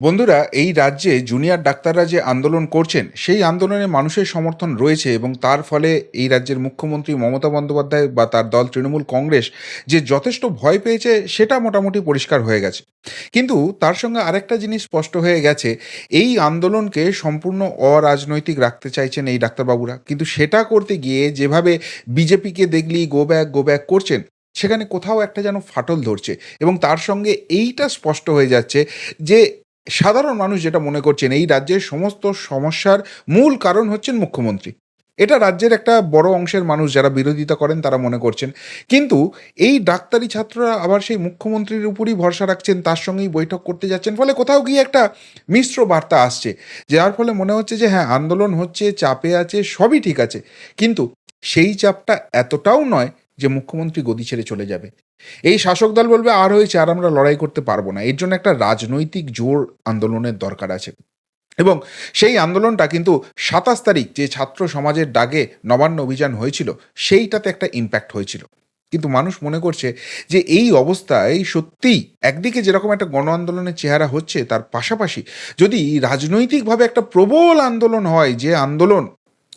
বন্ধুরা, এই রাজ্যে জুনিয়র ডাক্তাররা যে আন্দোলন করছেন, সেই আন্দোলনে মানুষের সমর্থন রয়েছে এবং তার ফলে এই রাজ্যের মুখ্যমন্ত্রী মমতা বন্দ্যোপাধ্যায় বা তার দল তৃণমূল কংগ্রেস যে যথেষ্ট ভয় পেয়েছে, সেটা মোটামুটি পরিষ্কার হয়ে গেছে। কিন্তু তার সঙ্গে আরেকটা জিনিস স্পষ্ট হয়ে গেছে, এই আন্দোলনকে সম্পূর্ণ অরাজনৈতিক রাখতে চাইছেন এই ডাক্তারবাবুরা। কিন্তু সেটা করতে গিয়ে যেভাবে বিজেপিকে দেখলি গো ব্যাক গো ব্যাক করছেন, সেখানে কোথাও একটা যেন ফাটল ধরছে এবং তার সঙ্গে এইটা স্পষ্ট হয়ে যাচ্ছে যে সাধারণ মানুষ যেটা মনে করছেন, এই রাজ্যের সমস্ত সমস্যার মূল কারণ হচ্ছেন মুখ্যমন্ত্রী। এটা রাজ্যের একটা বড় অংশের মানুষ যারা বিরোধিতা করেন তারা মনে করছেন। কিন্তু এই ডাক্তারি ছাত্ররা আবার সেই মুখ্যমন্ত্রীর উপরই ভরসা রাখছেন, তার সঙ্গেই বৈঠক করতে যাচ্ছেন। ফলে কোথাও গিয়ে একটা মিশ্র বার্তা আসছে, যার ফলে মনে হচ্ছে যে হ্যাঁ আন্দোলন হচ্ছে, চাপে আছে, সবই ঠিক আছে। কিন্তু সেই চাপটা এতটাও নয় যে মুখ্যমন্ত্রী গদি ছেড়ে চলে যাবে। এই শাসক দল বলবে, আর হয়েছে, আর আমরা লড়াই করতে পারব না। এর জন্য একটা রাজনৈতিক জোর আন্দোলনের দরকার আছে। এবং সেই আন্দোলনটা কিন্তু সাতাশ তারিখ যে ছাত্র সমাজের ডাকে নবান্ন অভিযান হয়েছিল, সেইটাতে একটা ইম্প্যাক্ট হয়েছিল। কিন্তু মানুষ মনে করছে যে এই অবস্থায় সত্যিই একদিকে যেরকম একটা গণ আন্দোলনের চেহারা হচ্ছে, তার পাশাপাশি যদি রাজনৈতিকভাবে একটা প্রবল আন্দোলন হয়, যে আন্দোলন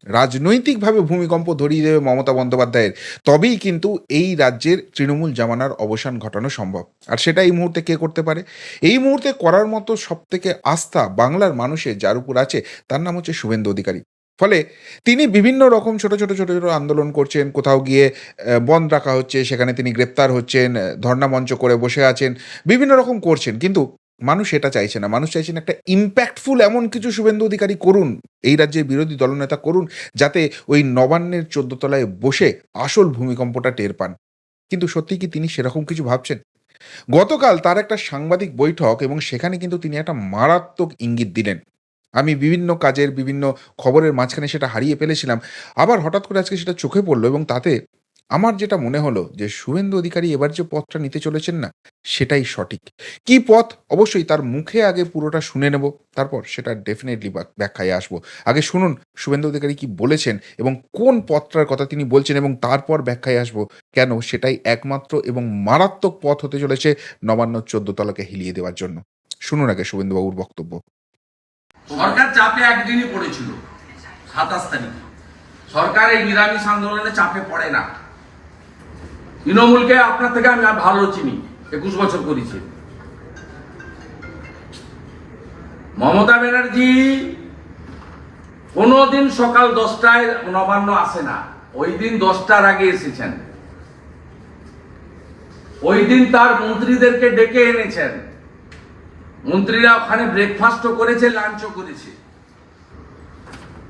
রাজনৈতিকভাবে ভূমিকম্প ধরিয়ে দেবে মমতা বন্দ্যোপাধ্যায়ের। তবেই কিন্তু এই রাজ্যের তৃণমূল জামানার অবসান ঘটানো সম্ভব। আর সেটা এই মুহূর্তে কে করতে পারে? এই মুহূর্তে করার মতো সব থেকে আস্থা বাংলার মানুষের যার উপর আছে, তার নাম হচ্ছে শুভেন্দু অধিকারী। ফলে তিনি বিভিন্ন রকম ছোট ছোট ছোট ছোট আন্দোলন করছেন। কোথাও গিয়ে বন্ধ রাখা হচ্ছে, সেখানে তিনি গ্রেপ্তার হচ্ছেন, ধর্ণা মঞ্চ করে বসে আছেন, বিভিন্ন রকম করছেন। কিন্তু মানুষ এটা চাইছে না। মানুষ চাইছেন একটা ইম্প্যাক্টফুল এমন কিছু শুভেন্দু অধিকারী করুন, এই রাজ্যের বিরোধী দলনেতা করুন, যাতে ওই নবান্নের তলায় বসে আসল ভূমিকম্পটা টের পান। কিন্তু সত্যি কি তিনি সেরকম কিছু ভাবছেন? গতকাল তার একটা সাংবাদিক বৈঠক এবং সেখানে কিন্তু তিনি একটা মারাত্মক ইঙ্গিত দিলেন। আমি বিভিন্ন কাজের বিভিন্ন খবরের মাঝখানে সেটা হারিয়ে ফেলেছিলাম। আবার হঠাৎ করে আজকে সেটা চোখে পড়ল এবং তাতে আমার যেটা মনে হলো যে শুভেন্দু অধিকারী এবার যে পথটা নিতে চলেছেন না, সেটাই সঠিক। কি পথ? অবশ্যই তার মুখে আগে পুরোটা শুনে নেব, তারপর সেটা ডেফিনেটলি ব্যাখ্যায় আসব। আগে শুনুন, শুভেন্দু অধিকারী কি বলেছেন এবং কোন পথটার কথা তিনি বলছেন এবং তারপর ব্যাখ্যায় আসব। কেন? সেটাই একমাত্র এবং মারাত্মক পথ হতে চলেছে নবান্ন চোদ্দ তলাকে হিলিয়ে দেওয়ার জন্য। শুনুন আগে শুভেন্দুবাবুর বক্তব্য। সরকার চাপে একদিনই পড়েছিল, সাতাশ তারিখ। সরকার এই নিরামিষ আন্দোলনে চাপে পড়ে না। তৃণমূলকে আপনার থেকে আমি ভালো চিনি, একুশ বছর করেছি। মমতা ব্যানার্জি কোনোদিন সকাল দশটায় নবান্ন আসে না, ওই দিন দশটার আগে এসেছেন। ওই দিন তার মন্ত্রীদেরকে ডেকে এনেছেন। মন্ত্রীরা ওখানে ব্রেকফাস্টও করেছে লাঞ্চও করেছে।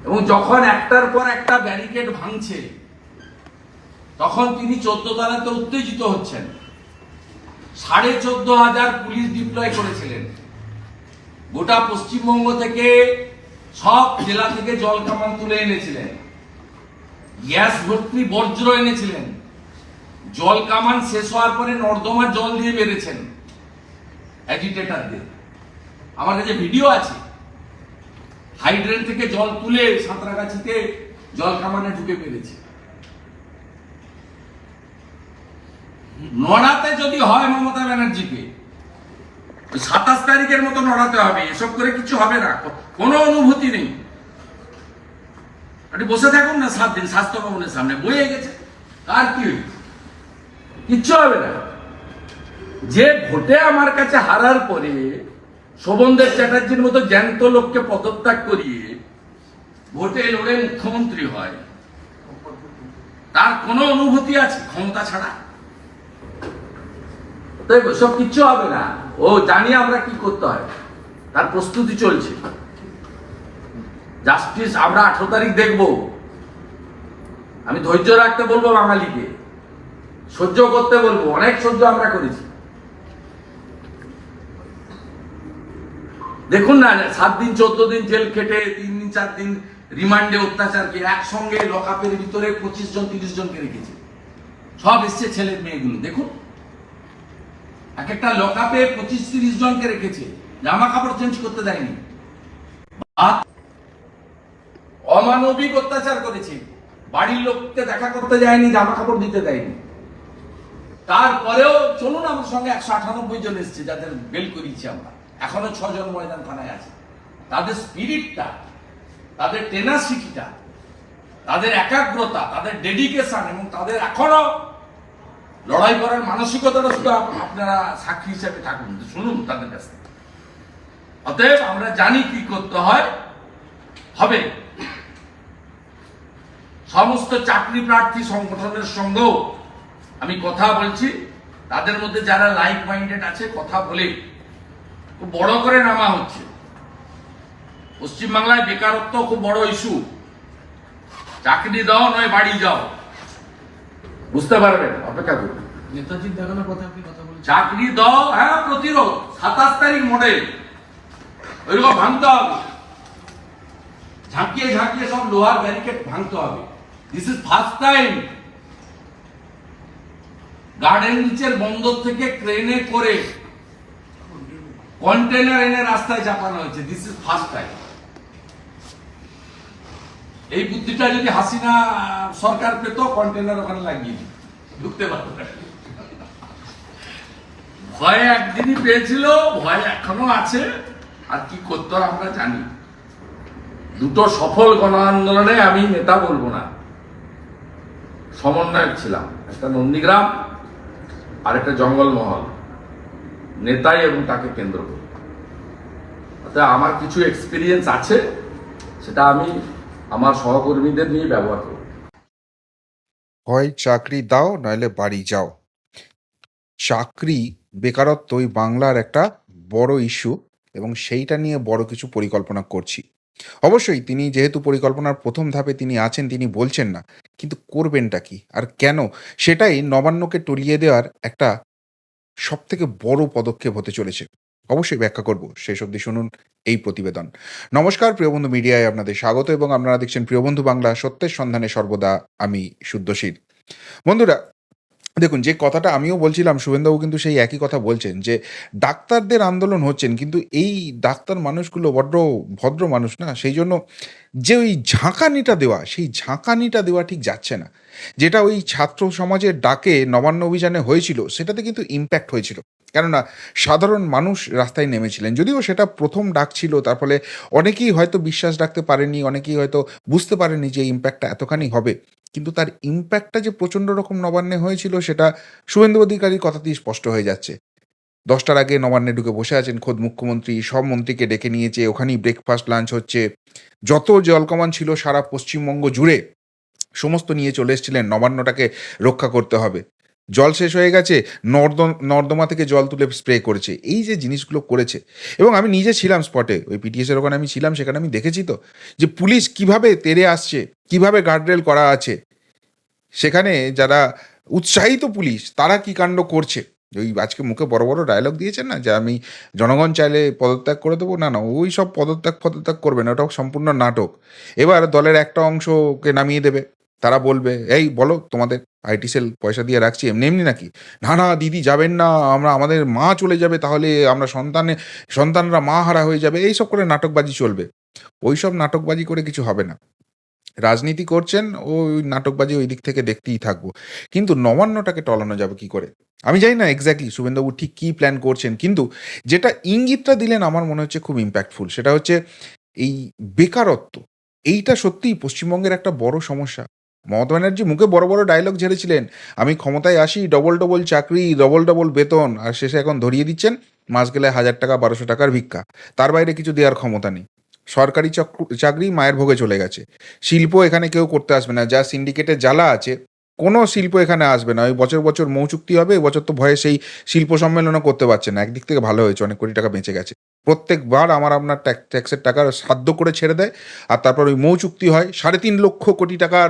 এবং যখন একটার পর একটা ব্যারিকেড ভাঙছে তখন তিনি চোদ্দ তলাতে উত্তেজিত হচ্ছেন। সাড়ে চোদ্দ হাজার পুলিশ ডিপ্লয় করেছিলেন। গোটা পশ্চিমবঙ্গ থেকে সব জেলা থেকে জল কামান তুলে এনেছিলেন। গ্যাস ভর্তি বর্জ্য এনেছিলেন। জল কামান শেষ হওয়ার পরে নর্দমার জল দিয়ে বেড়েছেন অ্যাজিটেটারদের আমার কাছে ভিডিও আছে। হাইড্রেন থেকে জল তুলে সাঁতরাগাছিতে জল কামানে ঢুকে পেরেছে নড়াতে যদি হয় মমতা ব্যানার্জিকে সাতাশ তারিখের মতো নড়াতে হবে, এসব করে কিছু হবে না কোনো অনুভূতি নেই। আপনি বসে থাকুন না সাত দিন, স্বাস্থ্য ভবনের সামনে বয়ে গেছে, আর কি কিচ্ছু হবে না। যে ভোটে আমার কাছে হারার পরে শোভনদেব চ্যাটার্জির মতো জ্যান্ত লোককে পদত্যাগ করিয়ে ভোটে লড়ে মুখ্যমন্ত্রী হয়, তার কোনো অনুভূতি আছে ক্ষমতা ছাড়া? তাই সব কিচ্ছু হবে না। ও জানি আমরা কি করতে হয়। তার প্রস্তুতি চলছে। জাস্টিস, আমরা আঠারো তারিখ দেখব। আমি ধৈর্য রাখতে বলব বাঙালিকে। সহ্য করতে বলব। অনেক সহ্য আমরা করেছি। দেখুন না, সাত দিন, চোদ্দ দিন জেল খেটে, তিন দিন, চার দিন রিমান্ডে অত্যাচারকে একসঙ্গে লকআপের ভিতরে পঁচিশ জন, তিরিশ জনকে রেখেছে? সব এসছে ছেলে, মেয়েগুলো। দেখুন। এক একটা লকআপে পঁচিশ তিরিশ জনকে রেখেছে। জামা কাপড় চেঞ্জ করতে দেয়নি। অমানবিক অত্যাচার করেছে। বাড়ির লোককে দেখা করতে যায়নি, জামা কাপড় দিতে দেয়নি। তারপরেও চলুন, আমার সঙ্গে একশো আটানব্বই জন এসছে, যাদের বেল করিয়েছি আমরা। এখনও ছজন ময়দান থানায় আছে। তাদের স্পিরিটটা তাদের টেনাসিটিটা তাদের একাগ্রতা, তাদের ডেডিকেশন এবং তাদের এখনও লড়াই করার মানসিকতাটা শুধু আপনারা সাক্ষী হিসেবে থাকুন, শুনুন তাদের কাছ থেকে। অতএব আমরা জানি কি করতে হয়, হবে। সমস্ত চাকরি প্রার্থী সংগঠনের সঙ্গেও আমি কথা বলছি। তাদের মধ্যে যারা লাইক মাইন্ডেড আছে, কথা বলে। খুব বড় করে নামা হচ্ছে। পশ্চিমবাংলায় বেকারত্ব খুব বড় ইস্যু চাকরি দাও, নয় বাড়ি যাও। বুঝতে পারবেন? অপেক্ষা করুন। নেতাজির দেখানোর কথা আপনি কথা বলছেন। চাকরি দাও হ্যাঁ প্রতিরোধ। সাতাশ তারিখ মডেল ওইরকম ভাঙতে হবে। ঝাঁকিয়ে ঝাঁকিয়ে সব লোহার ব্যারিকেড ভাঙতে হবে। This is first time garden নিচের বন্দর থেকে ক্রেনে করে কন্টেনার এনে রাস্তায় চাপানো হয়েছে। দিস ইজ ফার্স্ট টাইম এই বুদ্ধিটা যদি হাসিনা সরকার পেত কন্টেনার ওখানে লাগিয়ে ঢুকতে পারত ভয় একদিনই পেয়েছিল, ভয় এখনও আছে। আর কি করতে আমরা জানি। দুটো সফল গণ আন্দোলনে আমি নেতা বলব না। সমন্বয়ক ছিলাম। একটা নন্দীগ্রাম আর একটা জঙ্গলমহল। নেতাই এবং তাকে কেন্দ্র করে। আমার কিছু এক্সপিরিয়েন্স আছে, সেটা আমি আমার সহকর্মীদের নিয়ে ব্যবহার করব হয় চাকরি দাও নইলে বাড়ি যাও। চাকরি বেকারত্ব ওই বাংলার একটা বড় ইস্যু এবং সেইটা নিয়ে বড় কিছু পরিকল্পনা করছি। অবশ্যই তিনি যেহেতু পরিকল্পনার প্রথম ধাপে তিনি আছেন, তিনি বলছেন না, কিন্তু করবেনটা কি আর কেন? সেটাই নবান্নকে টলিয়ে দেওয়ার একটা সব থেকে বড় পদক্ষেপ হতে চলেছে। অবশ্যই ব্যাখ্যা করব। শেষ অবধি শুনুন এই প্রতিবেদন। নমস্কার প্রিয়বন্ধু মিডিয়ায় আপনাদের স্বাগত এবং আপনারা দেখছেন প্রিয়বন্ধু বাংলা সত্যের সন্ধানে সর্বদা আমি শুদ্ধশীল বন্ধুরা, দেখুন, যে কথাটা আমিও বলছিলাম, শুভেন্দুবাবু কিন্তু সেই একই কথা বলছেন যে ডাক্তারদের আন্দোলন হচ্ছেন, কিন্তু এই ডাক্তার মানুষগুলো বড্ড ভদ্র মানুষ না? সেই জন্য যে ওই ঝাঁকানিটা দেওয়া, সেই ঝাঁকানিটা দেওয়া ঠিক যাচ্ছে না। যেটা ওই ছাত্র সমাজের ডাকে নবান্ন অভিযানে হয়েছিল, সেটাতে কিন্তু ইম্প্যাক্ট হয়েছিল। কেননা সাধারণ মানুষ রাস্তায় নেমেছিলেন। যদিও সেটা প্রথম ডাক ছিল, তার ফলে অনেকেই হয়তো বিশ্বাস রাখতে পারেনি অনেকেই হয়তো বুঝতে পারেনি যে ইম্প্যাক্টটা এতখানি হবে। কিন্তু তার ইম্প্যাক্টটা যে প্রচণ্ড রকম নবান্নে হয়েছিল, সেটা শুভেন্দু অধিকারীর কথাতেই স্পষ্ট হয়ে যাচ্ছে। দশটার আগে নবান্নে ঢুকে বসে আছেন খোদ মুখ্যমন্ত্রী, সব মন্ত্রীকে ডেকে নিয়েছে, ওখানেই ব্রেকফাস্ট লাঞ্চ হচ্ছে। যত জলকমান ছিল সারা পশ্চিমবঙ্গ জুড়ে, সমস্ত নিয়ে চলে এসেছিলেন, নবান্নটাকে রক্ষা করতে হবে। জল শেষ হয়ে গেছে নর্দ নর্দমা থেকে জল তুলে স্প্রে করেছে। এই যে জিনিসগুলো করেছে, এবং আমি নিজে ছিলাম স্পটে ওই পিটিএসের ওখানে আমি ছিলাম, সেখানে আমি দেখেছি তো, যে পুলিশ কীভাবে তেরে আসছে, কীভাবে গার্ডরেল করা আছে। সেখানে যারা উৎসাহিত পুলিশ, তারা কি কাণ্ড করছে? ওই আজকে মুখে বড় বড় ডায়লগ দিয়েছেন না, যে আমি জনগণ চাইলে পদত্যাগ করে দেবো? না না, ওই সব পদত্যাগ পদত্যাগ করবে না, ওটা সম্পূর্ণ নাটক। এবার দলের একটা অংশকে নামিয়ে দেবে। তারা বলবে, এই বলো, তোমাদের আইটি সেল পয়সা দিয়ে রাখছি, এমনি এমনি নাকি? না না, দিদি, যাবেন না, আমরা, আমাদের মা চলে যাবে, তাহলে আমরা সন্তানে, সন্তানরা মা হারা হয়ে যাবে, এই সব করে নাটকবাজি চলবে। ওই সব নাটকবাজি করে কিছু হবে না। রাজনীতি করছেন, ওই নাটকবাজি ওই দিক থেকে দেখতেই থাকব। কিন্তু নবান্নটাকে টলানো যাবে কি করে? আমি জানি না এক্স্যাক্টলি শুভেন্দুবাবু ঠিক কী প্ল্যান করছেন, কিন্তু যেটা ইঙ্গিতটা দিলেন আমার মনে হচ্ছে খুব ইম্প্যাক্টফুল সেটা হচ্ছে এই বেকারত্ব। এইটা সত্যিই পশ্চিমবঙ্গের একটা বড় সমস্যা। মমতা ব্যানার্জি মুখে বড় বড় ডায়লগ ঝেড়েছিলেন। আমি ক্ষমতায় আসি ডবল ডবল চাকরি ডবল ডবল বেতন, আর শেষে এখন ধরিয়ে দিচ্ছেন, মাস গেলে হাজার টাকা, বারোশো টাকার ভিক্ষা। তার বাইরে কিছু দেওয়ার ক্ষমতা নেই। সরকারি চক্র- মায়ের ভোগে চলে গেছে। শিল্প এখানে কেউ করতে আসবে না, যা সিন্ডিকেটের জ্বালা আছে, কোনো শিল্প এখানে আসবে না। ওই বছর বছর মৌ চুক্তি হবে, এবছর তো ভয়ে সেই শিল্প সম্মেলনও করতে পারছে না। একদিক থেকে ভালো হয়েছে, অনেক কোটি টাকা বেঁচে গেছে। প্রত্যেকবার আমার আপনার ট্যাক্স ট্যাক্সের টাকার সাধ্য করে ছেড়ে দেয়, আর তারপর ওই মৌ চুক্তি হয়, সাড়ে তিন লক্ষ কোটি টাকার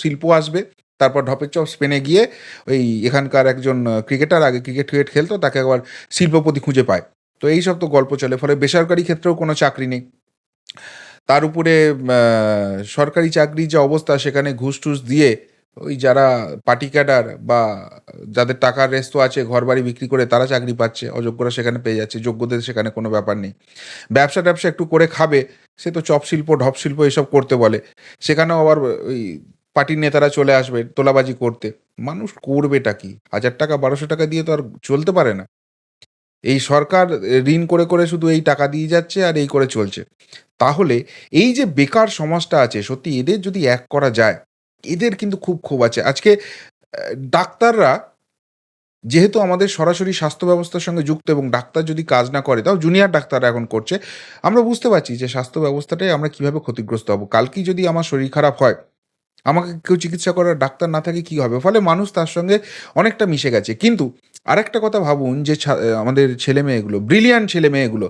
শিল্প আসবে। তারপর ঢপের চপ স্পেনে গিয়ে ওই এখানকার একজন ক্রিকেটার, আগে ক্রিকেট ক্রিকেট খেলতো, তাকে একবার শিল্পপতি খুঁজে পায়। তো এই সব তো গল্প চলে, ফলে বেসরকারি ক্ষেত্রেও কোনো চাকরি নেই। তার উপরে সরকারি চাকরির যে অবস্থা, সেখানে ঘুষ টুস দিয়ে ওই যারা পার্টি ক্যাডার বা যাদের টাকার রেস্ত আছে ঘর বাড়ি বিক্রি করে তারা চাকরি পাচ্ছে, অযোগ্যরা সেখানে পেয়ে যাচ্ছে, যোগ্যদের সেখানে কোনো ব্যাপার নেই। ব্যবসা ট্যাবসা একটু করে খাবে, সে তো চপ শিল্প, ঢপ শিল্প এসব করতে বলে। সেখানেও আবার ওই পার্টির নেতারা চলে আসবে তোলাবাজি করতে। মানুষ করবেটা কি? হাজার টাকা, বারোশো টাকা দিয়ে তো আর চলতে পারে না। এই সরকার ঋণ করে করে শুধু এই টাকা দিয়ে যাচ্ছে আর এই করে চলছে। তাহলে এই যে বেকার সমাজটা আছে, সত্যি এদের যদি এক করা যায় এদের কিন্তু খুব ক্ষোভ আছে। আজকে ডাক্তাররা যেহেতু আমাদের সরাসরি স্বাস্থ্য ব্যবস্থার সঙ্গে যুক্ত এবং ডাক্তার যদি কাজ না করে, তাও জুনিয়র ডাক্তাররা এখন করছে। আমরা বুঝতে পারছি যে স্বাস্থ্য ব্যবস্থাটাই আমরা কীভাবে ক্ষতিগ্রস্ত হব। কালকেই যদি আমার শরীর খারাপ হয়, আমাকে কেউ চিকিৎসা করার ডাক্তার না থাকে কি হবে? ফলে মানুষ তার সঙ্গে অনেকটা মিশে গেছে। কিন্তু আরেকটা কথা ভাবুন যে আমাদের ছেলে মেয়েগুলো ব্রিলিয়ান্ট ছেলে মেয়েগুলো,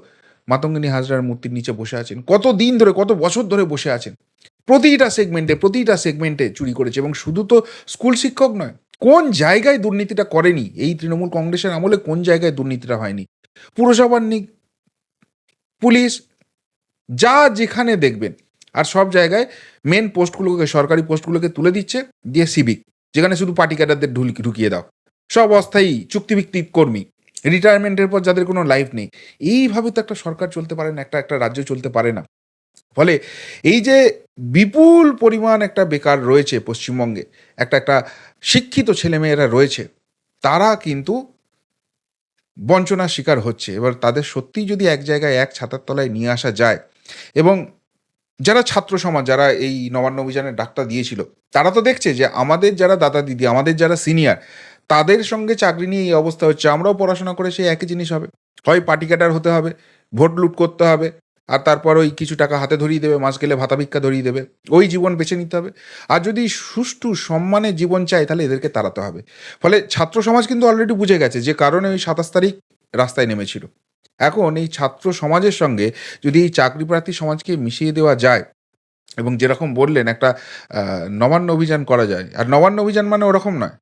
মাতঙ্গিনী হাজরার মূর্তির নিচে বসে আছেন। কত দিন ধরে, কত বছর ধরে বসে আছেন। প্রতিটা সেগমেন্টে প্রতিটা সেগমেন্টে চুরি করেছে এবং শুধু তো স্কুল শিক্ষক নয়, কোন জায়গায় দুর্নীতিটা করেনি? এই তৃণমূল কংগ্রেসের আমলে কোন জায়গায় দুর্নীতিটা হয়নি? পুরসভার নি পুলিশ, যা যেখানে দেখবেন। আর সব জায়গায় মেন পোস্টগুলোকে, সরকারি পোস্টগুলোকে তুলে দিচ্ছে দিয়ে সিভিক যেখানে শুধু পার্টি ক্যাডারদের ঢুল- ঢুকিয়ে দাও। সব অস্থায়ী চুক্তিভিত্তিক কর্মী রিটায়ারমেন্টের পর যাদের কোনো লাইফ নেই। এইভাবে তো একটা সরকার চলতে পারে না, একটা একটা রাজ্য চলতে পারে না। ফলে এই যে বিপুল পরিমাণ একটা বেকার রয়েছে পশ্চিমবঙ্গে, একটা একটা শিক্ষিত ছেলেমেয়েরা রয়েছে, তারা কিন্তু বঞ্চনার শিকার হচ্ছে। এবার তাদের সত্যিই যদি এক জায়গায় এক ছাতার তলায় নিয়ে আসা যায় এবং যারা ছাত্র সমাজ, যারা এই নবান্ন অভিযানের ডাক্তার দিয়েছিল, তারা তো দেখছে যে আমাদের যারা দাদা দিদি, আমাদের যারা সিনিয়র, তাদের সঙ্গে চাকরি নিয়ে এই অবস্থা হচ্ছে। আমরাও পড়াশোনা করে সেই একই জিনিস হবে। হয় পার্টি কাটার হতে হবে, ভোট লুট করতে হবে আর তারপর ওই কিছু টাকা হাতে ধরিয়ে দেবে, মাস গেলে ভাতা ভিক্ষা ধরিয়ে দেবে। ওই জীবন বেছে নিতে হবে। আর যদি সুষ্ঠু সম্মানে জীবন চায়, তাহলে এদেরকে তাড়াতে হবে। ফলে ছাত্র সমাজ কিন্তু অলরেডি বুঝে গেছে যে কারণে ওই সাতাশ তারিখ রাস্তায় নেমেছিল। এখন এই ছাত্র সমাজের সঙ্গে যদি এই চাকরি প্রার্থী সমাজকে মিশিয়ে দেওয়া যায়, এবং যেরকম বললেন একটা নবান্ন অভিযান করা যায়। আর নবান্ন অভিযান মানে ওরকম নয়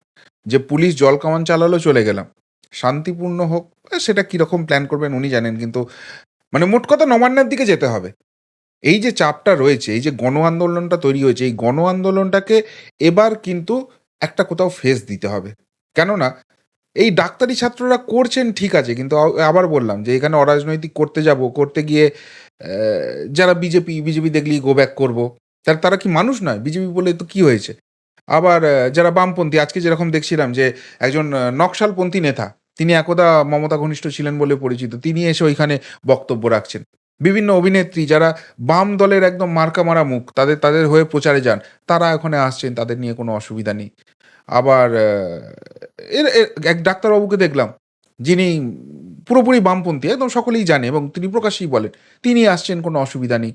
যে পুলিশ জল কামান চালালো, চলে গেলাম। শান্তিপূর্ণ হোক, সেটা কীরকম প্ল্যান করবেন উনি জানেন, কিন্তু মানে মোট কথা নবান্নের দিকে যেতে হবে। এই যে চাপটা রয়েছে, এই যে গণ আন্দোলনটা তৈরি হয়েছে, এই গণ আন্দোলনটাকে এবার কিন্তু একটা কোথাও ফেস দিতে হবে। কেননা, এই ডাক্তারি ছাত্ররা করছেন ঠিক আছে, কিন্তু আবার বললাম যে এখানে অরাজনৈতিক করতে যাব, করতে গিয়ে যারা বিজেপি বিজেপি দেখলেই গো ব্যাক করব। তার, তারা কি মানুষ নয়? বিজেপি বলে তো কি হয়েছে? আবার যারা বামপন্থী, আজকে যেরকম দেখছিলাম যে একজন নকশালপন্থী নেতা তিনি একদা মমতা ঘনিষ্ঠ ছিলেন বলে পরিচিত। তিনি এসে ওইখানে বক্তব্য রাখছেন। বিভিন্ন অভিনেত্রী যারা বাম দলের একদম মার্কা মারা মুখ, তাদের তাদের হয়ে প্রচারে যান, তারা ওখানে আসছেন, তাদের নিয়ে কোনো অসুবিধা নেই। আবার এর এক ডাক্তারবাবুকে দেখলাম, যিনি পুরোপুরি বামপন্থী, একদম সকলেই জানে এবং তিনি প্রকাশ্যেই বলেন, তিনি আসছেন, কোনো অসুবিধা নেই।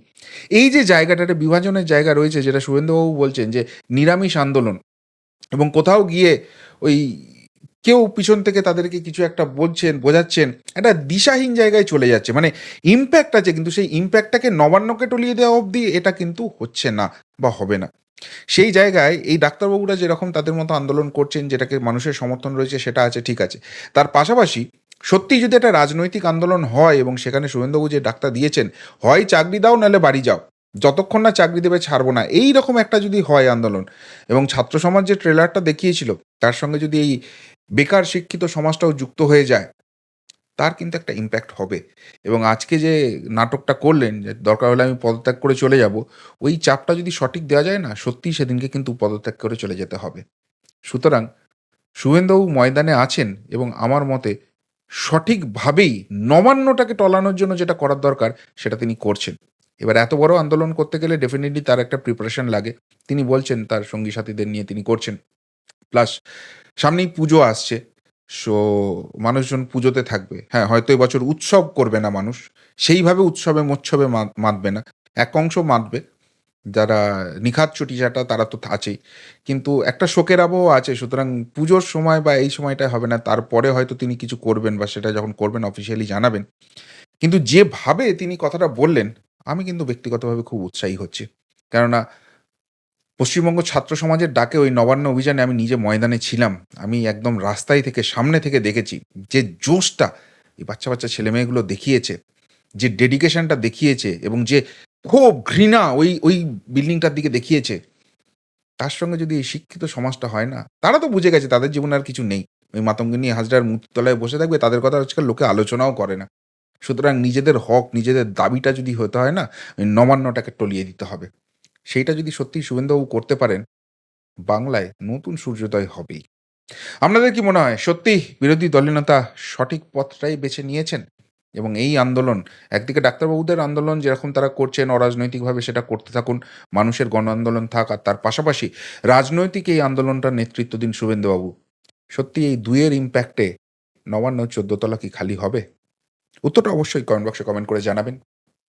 এই যে জায়গাটাতে বিভাজনের জায়গা রয়েছে, যেটা শুভেন্দুবাবু বলছেন যে নিরামিষ আন্দোলন এবং কোথাও গিয়ে ওই কেউ পিছন থেকে তাদেরকে কিছু একটা বলছেন, বোঝাচ্ছেন, একটা দিশাহীন জায়গায় চলে যাচ্ছে। মানে ইম্প্যাক্ট আছে, কিন্তু সেই ইম্প্যাক্টটাকে নবান্নকে টলিয়ে দেওয়া অবধি এটা কিন্তু হচ্ছে না বা হবে না। সেই জায়গায় এই ডাক্তারবাবুরা যেরকম তাদের মতো আন্দোলন করছেন, যেটাকে মানুষের সমর্থন রয়েছে, সেটা আছে, ঠিক আছে। তার পাশাপাশি সত্যি যদি একটা রাজনৈতিক আন্দোলন হয় এবং সেখানে শুভেন্দুবাবু যে ডাক্তার দিয়েছেন, হয়, চাকরি দাও, নাহলে বাড়ি যাও। যতক্ষণ না চাকরি দেবে, ছাড়বো না। এই রকম একটা যদি হয় আন্দোলন, এবং ছাত্র সমাজ যে ট্রেলারটা দেখিয়েছিল, তার সঙ্গে যদি এই বেকার শিক্ষিত সমাজটাও যুক্ত হয়ে যায়, তার কিন্তু একটা ইম্প্যাক্ট হবে। এবং আজকে যে নাটকটা করলেন, যে দরকার হলে আমি পদত্যাগ করে চলে যাব, ওই চাপটা যদি সঠিক দেওয়া যায় না, সত্যিই সেদিনকে কিন্তু পদত্যাগ করে চলে যেতে হবে। সুতরাং শুভেন্দুবাবু ময়দানে আছেন এবং আমার মতে সঠিকভাবেই নবান্নটাকে টলানোর জন্য যেটা করার দরকার, সেটা তিনি করছেন। এবার এত বড় আন্দোলন করতে গেলে ডেফিনেটলি তার একটা প্রিপারেশন লাগে। তিনি বলছেন তার সঙ্গী সাথীদের নিয়ে তিনি করছেন। প্লাস সামনেই পুজো আসছে। সো মানুষজন পুজোতে থাকবে। হ্যাঁ হয়তো এবছর উৎসব করবে না মানুষ। সেইভাবে উৎসবে, মোৎসবে মাতবে না। এক অংশ মাতবে। যারা নিখাত চটিচাটা, তারা তো আছেই। কিন্তু একটা শোকের আবহ আছে। সুতরাং পুজোর সময় বা এই সময়টা হবে না। তারপরে হয়তো তিনি কিছু করবেন বা সেটা যখন করবেন অফিসিয়ালি জানাবেন। কিন্তু যেভাবে তিনি কথাটা বললেন, আমি কিন্তু ব্যক্তিগতভাবে খুব উৎসাহী হচ্ছি। কেননা পশ্চিমবঙ্গ ছাত্র সমাজের ডাকে ওই নবান্ন অভিযানে আমি নিজে ময়দানে ছিলাম। আমি একদম রাস্তায় থেকে সামনে থেকে দেখেছি যে জোশটা এই বাচ্চা বাচ্চা ছেলেমেয়েগুলো দেখিয়েছে, যে ডেডিকেশনটা দেখিয়েছে এবং যে খুব ঘৃণা ওই ওই বিল্ডিংটার দিকে দেখিয়েছে। তার সঙ্গে যদি এই শিক্ষিত সমাজটা হয় না, তারা তো বুঝে গেছে তাদের জীবনে আর কিছু নেই। ওই মাতঙ্গিনী হাজরার মূর্তিতলায় বসে থাকবে, তাদের কথা আজকাল লোকে আলোচনাও করে না। সুতরাং নিজেদের হক, নিজেদের দাবিটা যদি হতে হয় না, ওই নবান্নটাকে টলিয়ে দিতে হবে। সেইটা যদি সত্যি শুভেন্দুবাবু করতে পারেন, বাংলায় নতুন সূর্যোদয় হবেই। আপনাদের কি মনে হয় সত্যি বিরোধী দলনেতা সঠিক পথটাই বেছে নিয়েছেন? এবং এই আন্দোলন, একদিকে ডাক্তারবাবুদের আন্দোলন যেরকম তারা করছেন, অরাজনৈতিকভাবে সেটা করতে থাকুন, মানুষের গণ আন্দোলন থাক, আর তার পাশাপাশি রাজনৈতিক এই আন্দোলনটার নেতৃত্ব দিন শুভেন্দুবাবু। সত্যি এই দুয়ের ইম্প্যাক্টে নবান্ন, চোদ্দতলা কি খালি হবে? উত্তরটা অবশ্যই কমেন্ট বক্সে কমেন্ট করে জানাবেন।